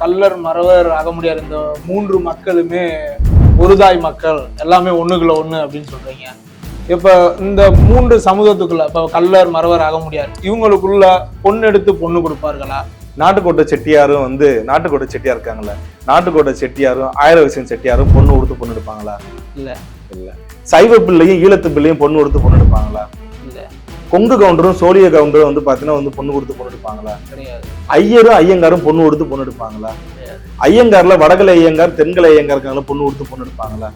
கல்லர் மறவர் அகமுடியார் இந்த மூன்று மக்களுமே ஒருதாய் மக்கள் எல்லாமே ஒண்ணுக்குள்ள ஒண்ணு அப்படின்னு சொல்றீங்க. இப்ப இந்த மூன்று சமூகத்துக்குள்ள இப்ப கல்லர் மறவர் அகமுடியார் இவங்களுக்குள்ள பொண்ணு எடுத்து பொண்ணு கொடுப்பார்களா? நாட்டுக்கோட்டை செட்டியாரும் வந்து நாட்டுக்கோட்டை செட்டியார் இருக்காங்கல்ல நாட்டுக்கோட்டை செட்டியாரும் ஆயிர விஷயம் செட்டியாரும் பொண்ணு கொடுத்து பொண்ணு எடுப்பாங்களா? இல்ல. இல்ல. சைவ பிள்ளையும் ஈழத்து பிள்ளையும் பொண்ணு கொடுத்து பொண்ணு எடுப்பாங்களா? கொங்கு கவுண்டரும் சோழிய கவுண்டரும் வந்து பாத்தீங்கன்னா வந்து பொண்ணு கொடுத்து பொண்ணு எடுப்பாங்களா? ஐயரும் ஐயங்காரும் பொண்ணு கொடுத்து பொண்ணு எடுப்பாங்களா? ஐயங்கார்ல வடகலை ஐயங்கார் தென்கலை ஐயங்கார் இருக்காங்களா பொண்ணு கொடுத்து பொண்ணு எடுப்பாங்களா?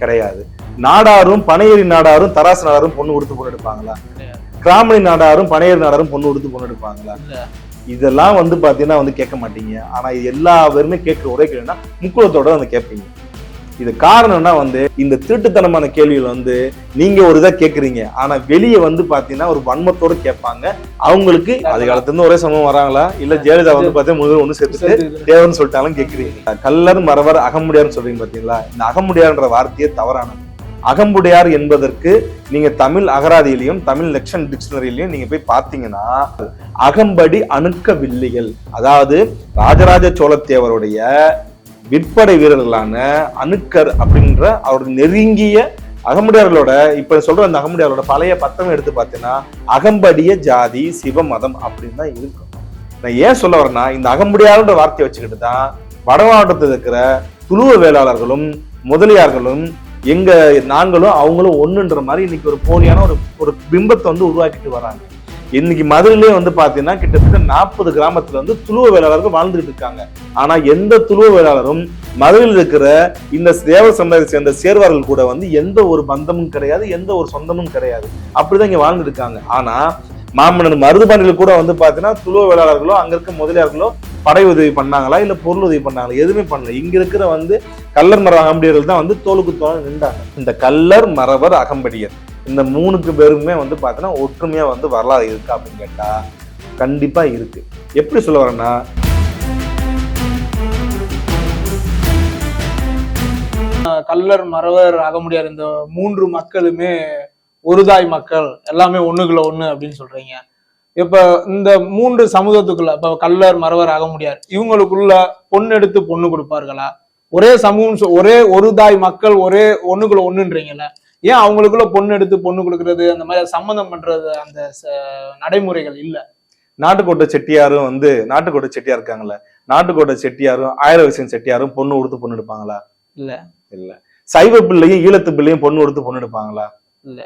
கிடையாது. நாடாரும் பனையேறி நாடாரும் தராசு நாடாரும் பொண்ணு கொடுத்து பொண்ணு எடுப்பாங்களா? கிராமணி நாடாரும் பனையேறி நாடாரும் பொண்ணு கொடுத்து பொண்ணு எடுப்பாங்களா? இதெல்லாம் வந்து பாத்தீங்கன்னா வந்து கேட்க மாட்டீங்க. ஆனா இது எல்லா பேருமே கேட்கிற ஒரே கேள்வினா முக்குளத்தோட வந்து கேட்பீங்க. இது காரணம்னா வந்து இந்த திருட்டுத்தனமான கேள்விகள் வந்து நீங்க ஒரு இதை கேக்குறீங்க. ஆனா வெளியே வந்து பாத்தீங்கன்னா ஒரு வன்மத்தோட கேட்பாங்க. அவங்களுக்கு அது காலத்துல இருந்து ஒரே சமயம் வராங்களா? இல்ல ஜெயலலிதா வந்து பாத்தீங்கன்னா முதல்ல ஒண்ணு சேர்த்துட்டு. தேவன் சொல்லிட்டாலும் கேக்குறீங்க. கல்லர் மறவர் அகமுடியார்னு சொல்றீங்க பாத்தீங்களா? இந்த அகமுடியார்ன்ற வார்த்தையே தவறானது. அகம்புடையார் என்பதற்கு நீங்க தமிழ் அகராதியிலையும் தமிழ் லெக்ஷன் டிக்ஷனரியிலையும் நீங்க போய் பார்த்தீங்கன்னா அகம்படி அணுக்க வில்லிகள் அதாவது ராஜராஜ சோழத்தேவருடைய விற்படை வீரர்களான அணுக்கர் அப்படின்ற அவருடைய நெருங்கிய அகமுடையார்களோட இப்ப சொல்ற அந்த அகமுடையாரோட பழைய பத்தம் எடுத்து பார்த்தீங்கன்னா அகம்படிய ஜாதி சிவ மதம் அப்படின்னு தான் இருக்கும். நான் ஏன் சொல்ல வரேன்னா இந்த அகமுடையார்ன்ற வார்த்தையை வச்சுக்கிட்டு தான் வட மாவட்டத்தில் இருக்கிற துளுவ வேளாளர்களும் முதலியார்களும் எங்க நாங்களும் அவங்களும் ஒண்ணுன்ற மாதிரி இன்னைக்கு ஒரு போலியான ஒரு ஒரு பிம்பத்தை வந்து உருவாக்கிட்டு வராங்க. இன்னைக்கு மதுரையிலே வந்து பார்த்தீங்கன்னா கிட்டத்தட்ட நாற்பது கிராமத்துல வந்து துளுவ வேளாளர்கள் வாழ்ந்துட்டு இருக்காங்க. ஆனா எந்த துளுவ வேளாளரும் மதுரையில் இருக்கிற இந்த தேவ சமுதாயத்தை சேர்ந்த சேர்வார்கள் கூட வந்து எந்த ஒரு பந்தமும் கிடையாது எந்த ஒரு சொந்தமும் கிடையாது. அப்படிதான் இங்க வாழ்ந்துட்டு இருக்காங்க. ஆனா மாமன்னன் மருதுபாண்டியில் கூட வந்து பார்த்தீங்கன்னா துளுவ வேளாளர்களோ அங்க இருக்க முதலியார்களோ படை உதவி பண்ணாங்களா இல்ல பொருள் உதவி பண்ணாங்களா? எதுவுமே பண்ணல. இங்க இருக்கிற வந்து கல்லர் மர அகம்படியர்கள் தான் வந்து தோலுக்கு தோல் நின்றாங்க. இந்த கல்லர் மறவர் அகம்படியர். இந்த மூணுக்கு பேருமே வந்து பார்த்தோன்னா ஒற்றுமையாக வந்து வரலாறு இருக்கா அப்படின்னு கேட்டால் கண்டிப்பாக இருக்குது எப்படி சொல்ல வரேன்னா கல்லர் மறவர் அகமுடியார் இந்த மூன்று மக்களுமே ஒருதாய் மக்கள் எல்லாமே ஒண்ணுக்குள்ள ஒண்ணு அப்படின்னு சொல்றீங்க. இப்ப இந்த மூன்று சமூகத்துக்குள்ள இப்ப கல்லர் மறவர் அகமுடியார் இவங்களுக்குள்ள பொண்ணு எடுத்து பொண்ணு கொடுப்பார்களா? ஒரே சமூகம் ஒரே ஒரு தாய் மக்கள் ஒரே ஒண்ணுக்குள்ள ஒண்ணுன்றீங்கல்ல. ஏன் அவங்களுக்குள்ள பொண்ணு எடுத்து பொண்ணு கொடுக்கறது? அந்த மாதிரி சம்மந்தம் பண்றது அந்த நடைமுறைகள் இல்ல. நாட்டுக்கோட்டை செட்டியாரும் வந்து நாட்டுக்கோட்டை செட்டியார் இருக்காங்கல்ல நாட்டுக்கோட்டை செட்டியாரும் ஆயிர விஷயம் செட்டியாரும் பொண்ணு கொடுத்து பொண்ணு எடுப்பாங்களா? இல்ல. இல்ல. சைவ பிள்ளையும் ஈழத்து பிள்ளையும் பொண்ணு கொடுத்து பொண்ணு எடுப்பாங்களா? இல்ல.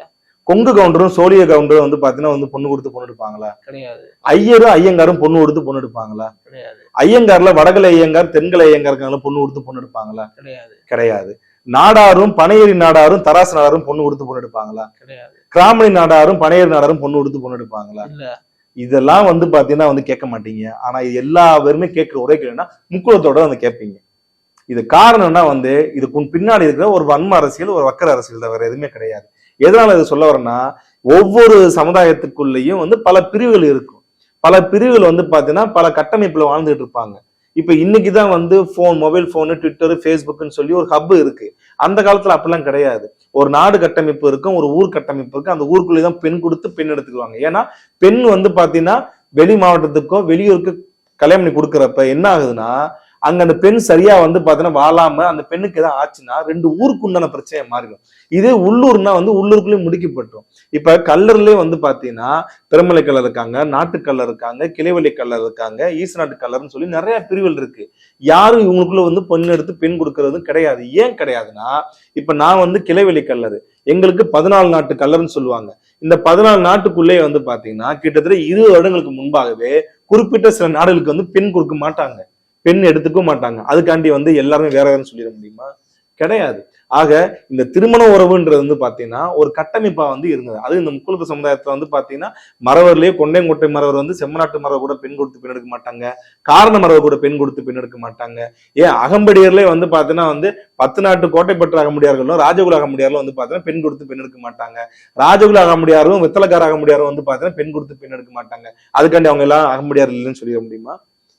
கொங்கு கவுண்டரும் சோழிய கவுண்டரும் வந்து பாத்தீங்கன்னா வந்து பொண்ணு கொடுத்து பொண்ணு எடுப்பாங்களா? கிடையாது. ஐயரும் ஐயங்காரும் பொண்ணு கொடுத்து பொண்ணு எடுப்பாங்களா? கிடையாது. ஐயங்கார்ல வடகலை ஐயங்கார் தென்கலை ஐயங்கார் இருக்காங்களா பொண்ணு கொடுத்து பொண்ணு எடுப்பாங்களா? கிடையாது. கிடையாது. நாடாரும் பனையேறி நாடாரும் தராசு நாடாரும் பொண்ணு கொடுத்து பொண்ணு எடுப்பாங்களா? கிராமணி நாடாரும் பனையேறி நாடாரும் பொண்ணு கொடுத்து பொண்ணு எடுப்பாங்களா? இதெல்லாம் வந்து பாத்தீங்கன்னா வந்து கேட்க மாட்டீங்க. ஆனா இது எல்லா பேருமே கேட்கிற ஒரே கேள்வினா முக்குளத்தோட வந்து கேட்பீங்க. இது காரணம்னா வந்து இதுக்கு பின்னாடி இருக்கிற ஒரு வன்ம அரசியல் ஒரு வக்கர அரசியல் தான். வேற எதுவுமே கிடையாது. எதனால இது சொல்ல வரேன்னா ஒவ்வொரு சமுதாயத்துக்குள்ளேயும் வந்து பல பிரிவுகள் இருக்கும். பல பிரிவுகள் வந்து பாத்தீங்கன்னா பல கட்டமைப்புல வாழ்ந்துட்டு இருப்பாங்க. இப்போ இன்னைக்கு தான் வந்து ஃபோன் மொபைல் ஃபோனு ட்விட்டர் ஃபேஸ்புக்னு சொல்லி ஒரு ஹப் இருக்கு. அந்த காலத்துல அப்படிலாம் கிடையாது. ஒரு நாடு கட்டமைப்பு இருக்கும் ஒரு ஊர் கட்டமைப்பு இருக்கு அந்த ஊருக்குள்ளேயே தான் பெண் கொடுத்து பெண் எடுத்துக்குவாங்க. ஏன்னா பெண் வந்து பாத்தீங்கன்னா வெளி மாவட்டத்துக்கோ வெளியூருக்கு கல்யாணம் பண்ணி என்ன ஆகுதுன்னா அங்க அந்த பெண் சரியா வந்து பாத்தீங்கன்னா வாழாம அந்த பெண்ணுக்கு எதாவது ஆச்சுன்னா ரெண்டு ஊருக்கு உண்டான பிரச்சனை மாறிடும். இதே உள்ளூர்னா வந்து உள்ளூருக்குள்ளேயே முடிக்கப்பட்டுரும் இப்ப கல்லர்லயே வந்து பாத்தீங்கன்னா திருமலை கல்லர் இருக்காங்க நாட்டுக்கல்லர் இருக்காங்க கிளைவெளி கல்லர் இருக்காங்க ஈசநாட்டு கல்லர்னு சொல்லி நிறைய பிரிவுகள் இருக்கு. யாரும் இவங்களுக்குள்ள வந்து பெண் எடுத்து பெண் கொடுக்கறதும் கிடையாது. ஏன் கிடையாதுன்னா இப்ப நான் வந்து கிளைவெளி கல்லர். எங்களுக்கு பதினாலு நாட்டு கல்லர்னு சொல்லுவாங்க. இந்த பதினாலு நாட்டுக்குள்ளே வந்து பாத்தீங்கன்னா கிட்டத்தட்ட இருபது வருடங்களுக்கு முன்பாகவே குறிப்பிட்ட சில நாடுகளுக்கு வந்து பெண் கொடுக்க மாட்டாங்க. பெண் எடுத்துக்க மாட்டாங்க. அதுக்காண்டி வந்து எல்லாருமே வேற வேறன்னு சொல்லிட முடியுமா? கிடையாது. ஆக இந்த திருமண உறவுன்றது வந்து பாத்தீங்கன்னா ஒரு கட்டமைப்பா வந்து இருந்தது. அது இந்த முக்குளத்து சமுதாயத்துல வந்து பாத்தீங்கன்னா மறவர்லயே கொண்டைங்கோட்டை மறவர் வந்து செம்மநாட்டு மரவர் கூட பெண் கொடுத்து பெண் எடுக்க மாட்டாங்க. காரண மரவர் கூட பெண் கொடுத்து பெண் எடுக்க மாட்டாங்க. ஏன்? அகம்படியர்லயே வந்து பாத்தீங்கன்னா வந்து பத்து நாட்டு கோட்டைப்பற்று அகமுடியார்களும் ராஜகுல அகமுடியாரும் வந்து பாத்தீங்கன்னா பெண் கொடுத்து பெண் எடுக்க மாட்டாங்க. ராஜகுல அகமுடியாரும் வெத்தலக்கார அகமுடியாரும் வந்து பாத்தீங்கன்னா பெண் கொடுத்து பெண் எடுக்க மாட்டாங்க. அதுக்காண்டி அவங்க எல்லாம் அகமுடியார் இல்லைன்னு சொல்லிட முடியுமா?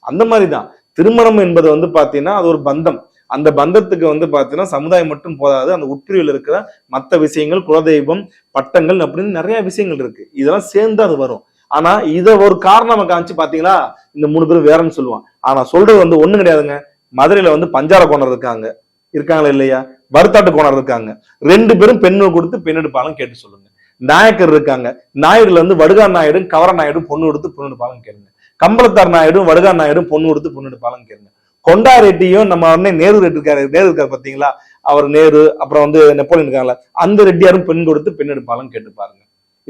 அந்த மாதிரிதான். திருமணம் என்பது வந்து பாத்தீங்கன்னா அது ஒரு பந்தம். அந்த பந்தத்துக்கு வந்து பாத்தீங்கன்னா சமுதாயம் மட்டும் போதாது. அந்த உட்பிரிவில் இருக்கிற மற்ற விஷயங்கள் குலதெய்வம் பட்டங்கள் அப்படின்னு நிறைய விஷயங்கள் இருக்கு. இதெல்லாம் சேர்ந்து அது வரும். ஆனா இதை ஒரு காரணமா காமிச்சு பாத்தீங்களா? இந்த மூணு பேரும் வேறன்னு சொல்லுவான் ஆனா சொல்றது வந்து ஒண்ணு கிடையாதுங்க. மதுரையில வந்து பஞ்சார கோணர் இருக்காங்க. இருக்காங்களா இல்லையா? வருத்தாட்டு கோணர் இருக்காங்க. ரெண்டு பேரும் பெண்ணு கொடுத்து பெண் எடுப்பாலும் கேட்டு சொல்லுங்க. நாயக்கர் இருக்காங்க. நாயுடுல வந்து வடுகா நாயுடும் கவர நாயுடும் பொண்ணு கொடுத்து பொண்ணு எடுப்பாலும் கேளுங்க. கம்பளத்தார் நாயுடும் வடுகா நாயுடும் பொண்ணு கொடுத்து பொண்ணு எடுப்பாலும் கேளுங்க. கொண்டா ரெட்டியும் நம்ம உடனே நேரு ரெட்டி இருக்காரு நேரு இருக்காரு பாத்தீங்களா அவர் நேரு அப்புறம் வந்து நெப்போலியன் இருக்காங்களா அந்த ரெட்டியாரும் பெண் கொடுத்து பெண் எடுப்பாலும் கேட்டு பாருங்க.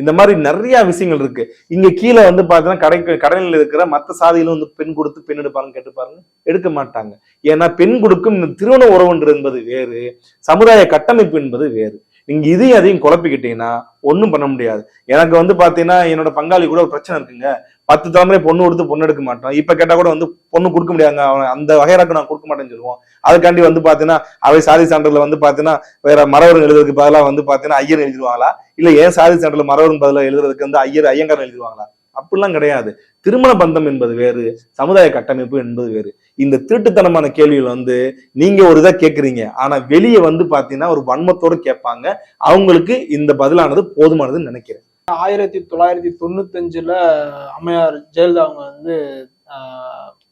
இந்த மாதிரி நிறைய விஷயங்கள் இருக்கு. இங்க கீழே வந்து பாத்தீங்கன்னா கடை கடலில் இருக்கிற மற்ற சாதியிலும் வந்து பெண் கொடுத்து பெண் எடுப்பாலும் கேட்டு பாருங்க. எடுக்க மாட்டாங்க. ஏன்னா பெண் கொடுக்கும் இந்த திருமண உறவுன்றது என்பது வேறு சமுதாய கட்டமைப்பு என்பது வேறு. நீங்க இதையும் அதையும் குழப்பிக்கிட்டீங்கன்னா ஒன்றும் பண்ண முடியாது. எனக்கு வந்து பாத்தீங்கன்னா என்னோட பங்காளி கூட ஒரு பிரச்சனை இருக்குங்க. பத்து தலைமுறை பொண்ணு கொடுத்து பொண்ணு எடுக்க மாட்டோம். இப்ப கேட்டா கூட வந்து பொண்ணு கொடுக்க முடியாங்க அவன் அந்த வகையறாக்கு நான் கொடுக்க மாட்டேன்னு சொல்லுவோம். அதுக்காண்டி வந்து பாத்தீங்கன்னா அவை சாதி சான்றிதழ்ல வந்து பாத்தீங்கன்னா வேற மரவரும் எழுதுறதுக்கு பதிலாக வந்து பாத்தீங்கன்னா ஐயர் எழுதிடுவாங்களா இல்ல ஏன் சாதி சான்றிதழ் மரவரும் பதிலாக எழுதுறதுக்கு வந்து ஐயர் ஐயங்காரன் எழுதிடுவாங்களா அப்படிலாம் கிடையாது. திருமண பந்தம் என்பது வேறு சமுதாய கட்டமைப்பு என்பது வேறு. இந்த திருட்டுத்தனமான கேள்விகள் வந்து நீங்க ஒரு இதை கேட்குறீங்க ஆனா வெளியே வந்து பாத்தீங்கன்னா ஒரு வன்மத்தோடு கேட்பாங்க. அவங்களுக்கு இந்த பதிலானது போதுமானதுன்னு நினைக்கிறேன். ஆயிரத்தி தொள்ளாயிரத்தி தொண்ணூத்தஞ்சுல அம்மையார் ஜெயலலிதா அவங்க வந்து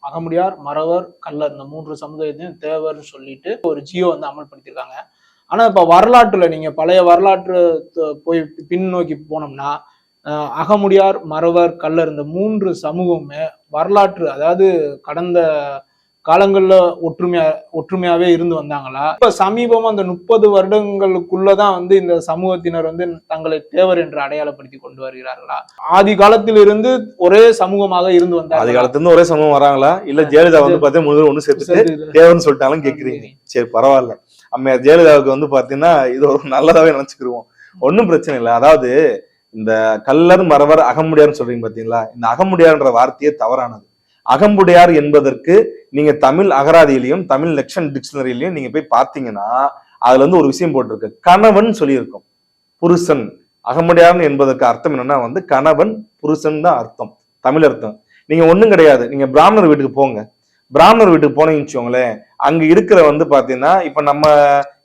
அகமுடியார் மறவர் கல்லர் இந்த மூன்று சமுதாயத்தையும் தேவர்னு சொல்லிட்டு ஒரு ஜியோ வந்து அமல்படுத்தியிருக்காங்க. ஆனா இப்ப வரலாற்றுல நீங்க பழைய வரலாற்று போய் பின்னோக்கி போனோம்னா அகமுடியார் மறவர் கல்லர் இந்த மூன்று சமூகமே வரலாற்று அதாவது கடந்த காலங்கள்ல ஒற்றுமையா ஒற்றுமையாவே இருந்து வந்தாங்களா? இப்ப சமீபமா அந்த முப்பது வருடங்களுக்குள்ளதான் வந்து இந்த சமூகத்தினர் வந்து தங்களை தேவர் என்று அடையாளப்படுத்தி கொண்டு வருகிறார்களா? ஆதி காலத்திலிருந்து ஒரே சமூகமாக இருந்து ஆதி வந்தாங்க காலத்துல இருந்து ஒரே சமூகம் வராங்களா? இல்ல ஜெயலலிதா வந்து பாத்தீங்கன்னா முதல்ல ஒண்ணு சேர்த்துட்டு தேவன்னு சொல்லிட்டாலும் கேக்குறீங்க. சரி பரவாயில்ல. அம்மையார் ஜெயலலிதாவுக்கு வந்து பாத்தீங்கன்னா இது ஒரு நல்லதாவே நினைச்சுக்கிருவோம். ஒண்ணும் பிரச்சனை இல்லை. அதாவது இந்த கல்லர் மறவர் அகமுடியார்னு சொல்றீங்க பாத்தீங்களா? இந்த அகமுடியார்ன்ற வார்த்தையே தவறானது. அகம்புடையார் என்பதற்கு நீங்க தமிழ் அகராதியிலையும் தமிழ் லெக்ஷன் டிக்ஷனரியிலையும் நீங்க போய் பார்த்தீங்கன்னா அதுல வந்து ஒரு விஷயம் போட்டிருக்கு. கணவன் சொல்லியிருக்கும். புருஷன். அகமுடையார் என்பதற்கு அர்த்தம் என்னன்னா வந்து கணவன் புருஷன் தான் அர்த்தம். தமிழ் அர்த்தம். நீங்க ஒண்ணும் கிடையாது. நீங்க பிராமணர் வீட்டுக்கு போங்க. பிராமணர் வீட்டுக்கு போனீங்கன்னு வச்சுக்கோங்களேன் அங்க இருக்கிற வந்து பாத்தீங்கன்னா இப்ப நம்ம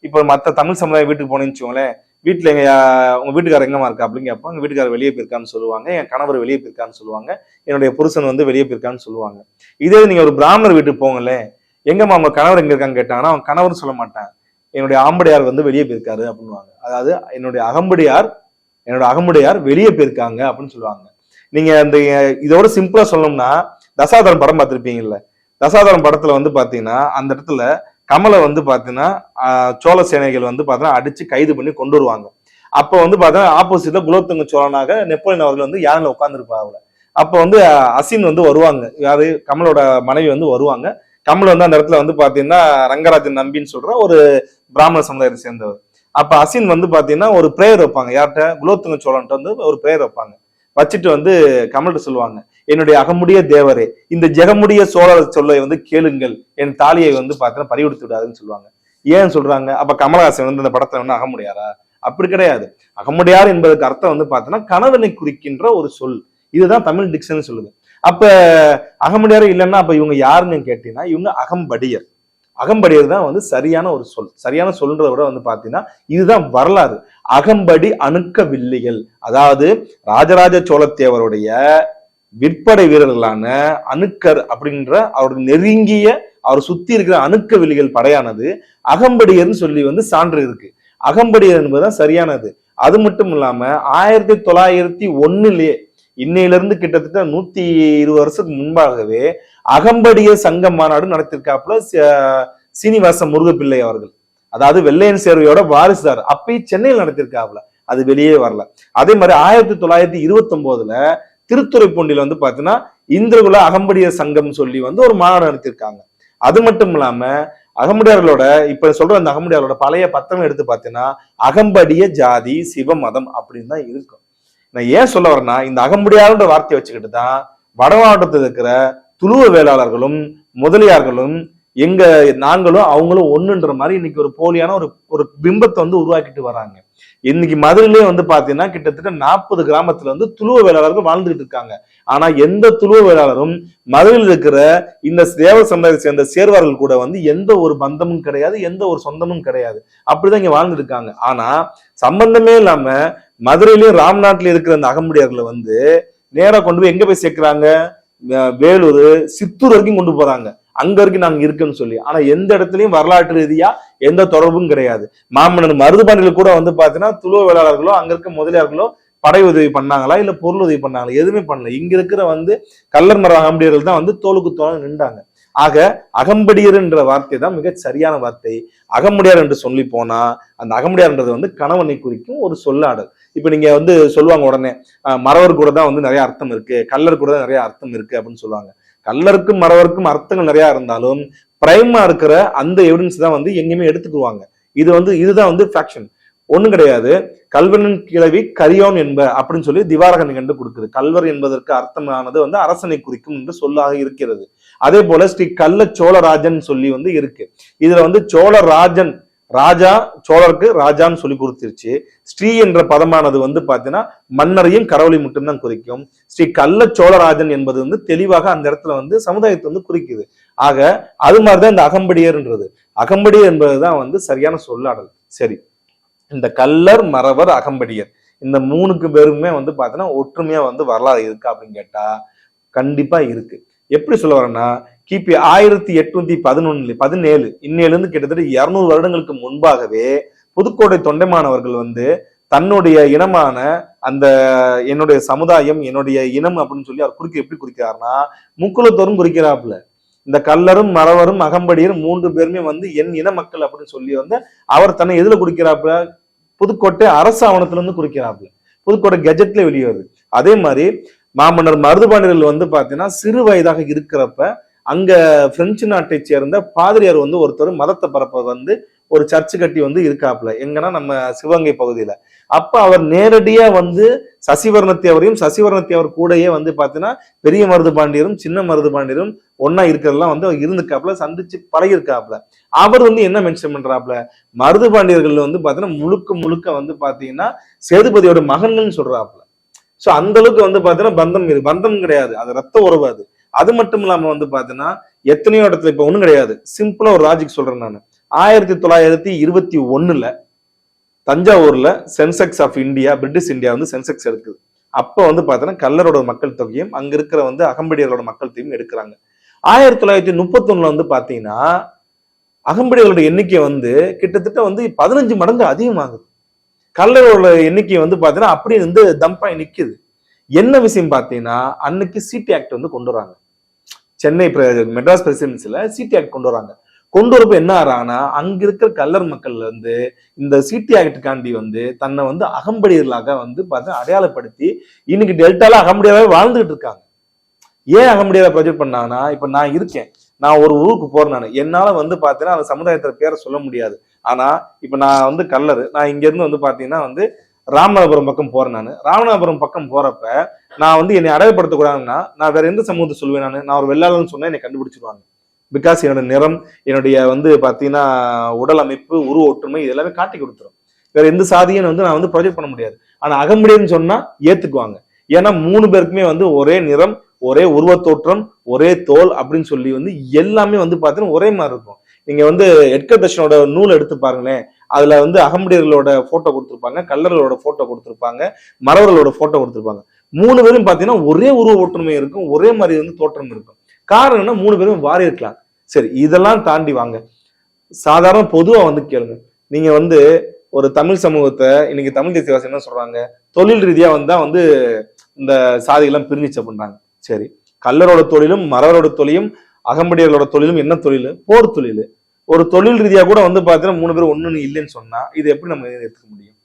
இப்ப மத்த தமிழ் சமுதாய வீட்டுக்கு போனீங்கன்னு வச்சுக்கோங்களேன் வீட்டில் எங்கள் உங்கள் உங்க வீட்டுக்காரர் எங்கம்மா இருக்கா அப்படின்னு கேட்பாங்க எங்கள் வீட்டுக்காரர் வெளியே போயிருக்கான்னு சொல்லுவாங்க. என் கணவர் வெளியே போயிருக்கான்னு சொல்லுவாங்க. என்னுடைய புருஷன் வந்து வெளியே போயிருக்கான்னு சொல்லுவாங்க. இதே நீங்கள் ஒரு பிராமணர் வீட்டுக்கு போங்களேன் எங்கம்மா உங்க கணவர் எங்கே இருக்கான்னு கேட்டாங்கன்னா அவன் கணவர் சொல்ல மாட்டான். என்னுடைய ஆம்படையார் வந்து வெளியே போயிருக்காரு அப்படின்னுவாங்க. அதாவது என்னுடைய அகம்படியார் என்னோட அகமுடையார் வெளியே போயிருக்காங்க அப்படின்னு சொல்லுவாங்க. நீங்க அந்த இதோட சிம்பிளா சொல்லணும்னா தசாதாரம் படம் பார்த்துருப்பீங்கல்ல. தசாதாரம் படத்துல வந்து பாத்தீங்கன்னா அந்த இடத்துல கமலை வந்து பார்த்தீங்கன்னா சோழ சேனைகள் வந்து பார்த்தீங்கன்னா அடிச்சு கைது பண்ணி கொண்டு வருவாங்க. அப்போ வந்து பார்த்தீங்கன்னா ஆப்போசிட்ல குலோத்துங்க சோழனாக நெப்போலியன் அவர்கள் வந்து யானையில உட்காந்துருப்பாங்க அப்போ வந்து அசின் வந்து வருவாங்க. யாரு? கமலோட மனைவி வந்து வருவாங்க. கமல் வந்து அந்த இடத்துல வந்து பார்த்தீங்கன்னா ரங்கராஜன் நம்பின்னு சொல்ற ஒரு பிராமண சமுதாயத்தை சேர்ந்தவர். அப்போ அசின் வந்து பார்த்தீங்கன்னா ஒரு பிரேயர் வைப்பாங்க. யார்கிட்ட? குலோத்துங்க சோழன்ட்ட வந்து ஒரு பிரேயர் வைப்பாங்க. வச்சுட்டு வந்து கமல்கிட்ட சொல்லுவாங்க. என்னுடைய அகமுடைய தேவரே இந்த ஜெகமுடைய சோழர் சொல்லை வந்து கேளுங்கள். என் தாலியை வந்து பார்த்தீங்கன்னா பறிவிடுத்து விடாதுன்னு சொல்லுவாங்க. ஏன் சொல்றாங்க? அப்ப கமலஹாசன் வந்து இந்த படத்தை வந்து அகமுடியாரா? அப்படி கிடையாது. அகமுடையார் என்பதற்கு அர்த்தம் வந்து பாத்தீங்கன்னா கணவனை குறிக்கின்ற ஒரு சொல். இதுதான் தமிழ் டிக்ஷன் சொல்லுது. அப்ப அகமுடையார் இல்லைன்னா அப்ப இவங்க யாருன்னு கேட்டீங்கன்னா இவங்க அகம்படியர். அகம்படியர் தான் வந்து சரியான ஒரு சொல். சரியான சொல்ன்றதை விட வந்து பாத்தீங்கன்னா இதுதான் வரலாறு. அகம்படி அணுக்க வில்லிகள் அதாவது ராஜராஜ சோழத்தேவருடைய விற்படை வீரர்களான அணுக்கர் அப்படின்ற அவருடைய நெருங்கிய அவர் சுத்தி இருக்கிற அணுக்க படையானது அகம்படியர்னு சொல்லி வந்து சான்று இருக்கு. அகம்படியர் என்பதுதான் சரியானது. அது மட்டும் இல்லாம ஆயிரத்தி தொள்ளாயிரத்தி ஒன்னுலயே இன்னையிலிருந்து கிட்டத்தட்ட நூத்தி இருபது வருஷத்துக்கு முன்பாகவே அகம்படியர் சங்க மாநாடு நடத்திருக்காப்புல ச- சீனிவாச முருகப்பிள்ளை அவர்கள். அதாவது வெள்ளையன் சேர்வையோட வாரிசுதார். அப்பயும் சென்னையில் நடத்திருக்காப்புல. அது வெளியே வரல. அதே மாதிரி ஆயிரத்தி தொள்ளாயிரத்தி இருபத்தி ஒன்பதுல திருத்துறைப்பூண்டியில் வந்து பார்த்தீங்கன்னா இந்திரகுல அகம்படிய சங்கம் சொல்லி வந்து ஒரு மாநாடு நடத்தியிருக்காங்க. அது மட்டும் இல்லாம அகமுடையார்களோட இப்ப சொல்ற அந்த அகமுடையாரோட பழைய பத்தம் எடுத்து பார்த்தீங்கன்னா அகம்படிய ஜாதி சிவ மதம் அப்படின்னு தான் இருக்கும் நான் ஏன் சொல்ல வரேன்னா இந்த அகமுடையார்ன்ற வார்த்தையை வச்சுக்கிட்டு தான் வட மாவட்டத்தில் இருக்கிற துளுவ வேளாளர்களும் முதலியார்களும் எங்க நாங்களும் அவங்களும் ஒண்ணுன்ற மாதிரி இன்னைக்கு ஒரு போலியான ஒரு ஒரு பிம்பத்தை வந்து உருவாக்கிட்டு வராங்க. இன்னைக்கு மதுரையிலே வந்து பாத்தீங்கன்னா கிட்டத்தட்ட நாற்பது கிராமத்துல வந்து துளுவ வேளாளர்கள் வாழ்ந்துகிட்டு இருக்காங்க. ஆனா எந்த துளுவ வேளாளரும் மதுரையில் இருக்கிற இந்த தேவ சமுதாயத்தை சேர்ந்த சேர்வார்கள் கூட வந்து எந்த ஒரு பந்தமும் கிடையாது எந்த ஒரு சொந்தமும் கிடையாது. அப்படிதான் இங்க வாழ்ந்துட்டு இருக்காங்க. ஆனா சம்பந்தமே இல்லாம மதுரையிலயும் ராம்நாட்டில இருக்கிற அந்த அகமுடியார்களை வந்து நேரா கொண்டு போய் எங்க போய் சேர்க்கிறாங்க? வே- வேலூர் சித்தூர் வரைக்கும் கொண்டு போறாங்க. அங்க வரைக்கும் நாங்க இருக்குன்னு சொல்லி. ஆனா எந்த இடத்துலயும் வரலாற்று ரீதியா எந்த தொடர்பும் கிடையாது. மாமன்னர் மருதுபாண்டியில் கூட வந்து பாத்தீங்கன்னா துளுவ வேளாளர்களோ அங்க இருக்க முதலியார்களோ படை உதவி பண்ணாங்களா இல்ல பொருள் உதவி பண்ணாங்களா எதுவுமே பண்ணல. இங்க இருக்கிற வந்து கல்லர் மர அகம்படியர்கள் தான் வந்து தோலுக்கு தோல் நின்றாங்க. ஆக அகம்படியர் என்ற வார்த்தை தான் மிக சரியான வார்த்தை. அகமுடியார் என்று சொல்லி போனா அந்த அகமுடியார்ன்றது வந்து கணவனை குறிக்கும் ஒரு சொல்லாடல். இப்ப நீங்க வந்து சொல்லுவாங்க உடனே மறவர் கூட தான் வந்து நிறைய அர்த்தம் இருக்கு கல்லர் கூட தான் நிறைய அர்த்தம் இருக்கு அப்படின்னு சொல்லுவாங்க. கல்லருக்கும் மரவருக்கும் அர்த்தங்கள் நிறையா இருந்தாலும் பிரைமா இருக்கிற அந்த எவிடன்ஸ் தான் வந்து எங்கேயுமே எடுத்துக்குவாங்க. இது வந்து இதுதான் வந்து ஃபேக்ஷன் ஒன்றும் கிடையாது. கல்வனின் கிழவி கரியோன் என்ப அப்படின்னு சொல்லி திவாரகன் கண்டு கொடுக்குது. கல்வர் என்பதற்கு அர்த்தமானது வந்து அரசனை குறிக்கும் என்று சொல்லாக இருக்கிறது. அதே போல ஸ்ரீ கல்ல சோழராஜன் சொல்லி வந்து இருக்கு. இதுல வந்து சோழராஜன் ராஜா சோழருக்கு ராஜான்னு சொல்லி கொடுத்துருச்சு. ஸ்ரீ என்ற பதமானது வந்து பார்த்தீங்கன்னா மன்னரையும் கடவுளை மட்டும்தான் குறிக்கும். ஸ்ரீ கள்ள சோழராஜன் என்பது வந்து தெளிவாக அந்த இடத்துல வந்து சமுதாயத்தை வந்து குறிக்குது. ஆக அது மாதிரிதான் இந்த அகம்படியர்ன்றது. அகம்படியர் என்பதுதான் வந்து சரியான சொல்லாடல். சரி. இந்த கல்லர் மறவர் அகம்படியர் இந்த மூணுக்கு பேருமே வந்து பார்த்தீங்கன்னா ஒற்றுமையா வந்து வரலாறு இருக்கா அப்படின்னு கேட்டா கண்டிப்பா இருக்கு. எப்படி சொல்ல வரேன்னா கிபி ஆயிரத்தி எட்நூத்தி பதினொன்னு பதினேழு இன்னிலிருந்து கிட்டத்தட்ட இருநூறு வருடங்களுக்கு முன்பாகவே புதுக்கோட்டை தொண்டைமானவர்கள் வந்து தன்னுடைய இனமான அந்த என்னுடைய சமுதாயம் என்னுடைய இனம் அப்படின்னு சொல்லி அவர் குறிக்க எப்படி குறிக்கிறாருன்னா முக்குலத்தோரும் குறிக்கிறாப்புல. இந்த கல்லரும் மறவரும் அகம்படியரும் மூன்று பேருமே வந்து என் இன மக்கள் அப்படின்னு சொல்லி வந்து அவர் தன்னை எதுல குறிக்கிறாப்புல? புதுக்கோட்டை அரசு ஆவணத்துல இருந்து குறிக்கிறாப்புல. புதுக்கோட்டை கெஜெட்ல வெளியே வருது அதே மாதிரி மாமன்னர் மருதுபாண்டியர்கள் வந்து பாத்தீங்கன்னா சிறு வயதாக இருக்கிறப்ப அங்க பிரெஞ்சு நாட்டை சேர்ந்த பாதிரியார் வந்து ஒருத்தர் மதத்தை பரப்ப வந்து ஒரு சர்ச்சு கட்டி வந்து இருக்காப்புல. எங்கன்னா நம்ம சிவகங்கை பகுதியில. அப்ப அவர் நேரடியா வந்து சசிவர்ணத்தேவரையும் சசிவர்ணத்தேவர் கூடயே வந்து பாத்தீங்கன்னா பெரிய மருது பாண்டியரும் சின்ன மருது பாண்டியரும் ஒன்னா இருக்கிறதெல்லாம் வந்து அவர் இருந்துக்காப்புல சந்திச்சு பழகிருக்காப்புல அவர் வந்து என்ன மென்ஷன் பண்றாப்புல? மருது பாண்டியர்கள் வந்து பாத்தீங்கன்னா முழுக்க முழுக்க வந்து பாத்தீங்கன்னா சேதுபதியோட மகன்கள்னு சொல்றாப்புல. சோ அந்த அளவுக்கு வந்து பாத்தீங்கன்னா பந்தம் பந்தம் கிடையாது. அது ரத்த உறவு அது. அது மட்டும் இல்லாம வந்து பாத்தீங்கன்னா எத்தனையோ இடத்துல இப்ப ஒண்ணும் கிடையாது. சிம்பிளா ஒரு லாஜிக் சொல்றேன் நான். ஆயிரத்தி தொள்ளாயிரத்தி இருபத்தி ஒண்ணுல தஞ்சாவூர்ல census of India British India வந்து சென்செக்ஸ் எடுக்குது. அப்ப வந்து பாத்தீங்கன்னா கல்லரோட மக்கள் தொகையும் அங்க இருக்கிற வந்து அகம்படியர்களோட மக்கள் தொகையும் எடுக்கிறாங்க. ஆயிரத்தி தொள்ளாயிரத்தி முப்பத்தொன்னுல வந்து பாத்தீங்கன்னா அகம்படியர்களோட எண்ணிக்கை வந்து கிட்டத்தட்ட வந்து பதினஞ்சு மடங்கு அதிகமாகுது. கல்லரோட எண்ணிக்கை வந்து பாத்தீங்கன்னா அப்படியே வந்து தம்பாய் நிக்குது. என்ன விஷயம் பாத்தீங்கன்னா அன்னைக்கு சிடி ஆக்ட் வந்து கொண்டு வராங்க. சென்னை பிர- மெட்ராஸ் பிரசிடென்சில சிடி ஆக்ட் கொண்டு வராங்க. கொண்டு வரப்ப என்ன ஆறானா அங்க இருக்கிற கல்லர் மக்கள் வந்து இந்த சிடி ஆக்டுக்காண்டி வந்து தன்னை வந்து அகம்படியர்களாக வந்து பார்த்தா அடையாளப்படுத்தி இன்னைக்கு டெல்டால அகம்படியாவே வாழ்ந்துகிட்டு இருக்காங்க. ஏன் அகம்படியாவை ப்ரொஜெக்ட் பண்ணாங்கன்னா இப்ப நான் இருக்கேன். நான் ஒரு ஊருக்கு போறேன் நான். என்னால வந்து பாத்தீங்கன்னா அந்த சமுதாயத்துல பேரை சொல்ல முடியாது. ஆனா இப்ப நான் வந்து கல்லர். நான் இங்க இருந்து வந்து பாத்தீங்கன்னா வந்து ராமநாதபுரம் பக்கம் போறேன் நான். ராமநாதபுரம் பக்கம் போறப்ப நான் வந்து என்னை அடையப்படுத்தக்கூடாதுன்னா நான் வேற எந்த சமூகத்தை சொல்லுவேன் நான்? நான் ஒரு வெள்ளாளன்னு சொன்னா என்னை கண்டுபிடிச்சிருவாங்க. பிகாஸ் என்னோட நிறம் என்னுடைய வந்து பாத்தீங்கன்னா உடல் அமைப்பு உருவ ஒற்றுமை இது எல்லாமே காட்டி கொடுத்துரும். வேற எந்த சாதியும் வந்து நான் வந்து ப்ரொஜெக்ட் பண்ண முடியாது. ஆனா அகமுடியன்னு சொன்னா ஏத்துக்குவாங்க. ஏன்னா மூணு பேருக்குமே வந்து ஒரே நிறம் ஒரே உருவத்தோற்றம் ஒரே தோல் அப்படின்னு சொல்லி வந்து எல்லாமே வந்து பாத்தீங்கன்னா ஒரே மாதிரி இருக்கும். நீங்க வந்து எட்கர் தர்ஷனோட நூல் எடுத்து பாருங்களேன். அதுல வந்து அகம்படியர்களோட போட்டோ கொடுத்துருப்பாங்க கல்லர்களோட போட்டோ கொடுத்துருப்பாங்க மறவர்களோட போட்டோ கொடுத்துருப்பாங்க. மூணு பேரும் பார்த்தீங்கன்னா ஒரே உருவ ஒற்றுமை இருக்கும் ஒரே மாதிரி வந்து தோற்றம் இருக்கும். காரணம் என்ன மூணு பேரும் வாரி இருக்கலாம். சரி இதெல்லாம் தாண்டி வாங்க. சாதாரண பொதுவாக வந்து கேளுங்க. நீங்க வந்து ஒரு தமிழ் சமூகத்தை இன்னைக்கு தமிழ் தேசியவாசி என்ன சொல்றாங்க? தொழில் ரீதியாக வந்தா வந்து இந்த சாதிகள்லாம் பிரிஞ்சிச்ச பண்றாங்க சரி கல்லரோட தொழிலும் மரவரோட தொழிலும் அகம்படியர்களோட தொழிலும் என்ன தொழில்? போர் தொழில். ஒரு தொழில் ரீதியாக கூட வந்து பார்த்தீங்கன்னா மூணு பேர் ஒன்று இல்லைன்னு சொன்னா இது எப்படி நம்ம எடுத்துக்க முடியும்?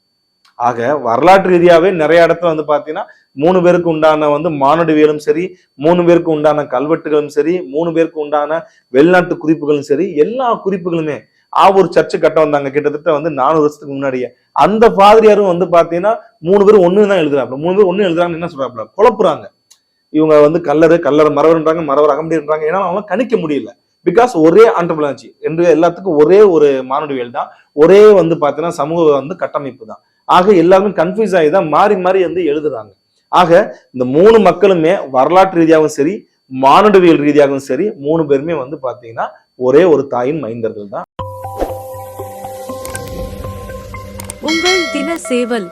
ஆக வரலாற்று ரீதியாகவே நிறைய இடத்துல வந்து பார்த்தீங்கன்னா மூணு பேருக்கு உண்டான வந்து மானுடவியலும் சரி மூணு பேருக்கு உண்டான கல்வெட்டுகளும் சரி மூணு பேருக்கு உண்டான வெளிநாட்டு குறிப்புகளும் சரி எல்லா குறிப்புகளுமே ஆவூர் சர்ச்சு கட்ட வந்தாங்க. கிட்டத்தட்ட வந்து நானூறு வருஷத்துக்கு முன்னாடியே. அந்த பாதிரியாரும் வந்து பாத்தீங்கன்னா மூணு பேரும் ஒண்ணு தான் எழுதுறாப்புல. மூணு பேர் ஒண்ணு எழுதுறாங்கன்னு என்ன சொல்றாப்ல குழப்புறாங்க. இவங்க வந்து கல்லறு கல்லர் மரவர்ன்றாங்க மரவர் அகம்படின்றாங்க ஏன்னா அவங்க கணிக்க முடியல. பிகாஸ் ஒரே ஆண்டர்பிளாச்சி என்று எல்லாத்துக்கும் ஒரே ஒரு மானுடவியல் தான். ஒரே வந்து பாத்தீங்கன்னா சமூக வந்து கட்டமைப்பு தான். ஆக எல்லாருமே கன்ஃபியூஸ் ஆகி தான் மாறி மாறி வந்து எழுதுறாங்க. ஆக இந்த மூணு மக்களுமே வரலாற்று ரீதியாகவும் சரி மானுடவியல் ரீதியாகவும் சரி மூணு பேருமே வந்து பாத்தீங்கன்னா ஒரே ஒரு தாயின் மைந்தர்கள் தான். உங்கள் தின சேவல்.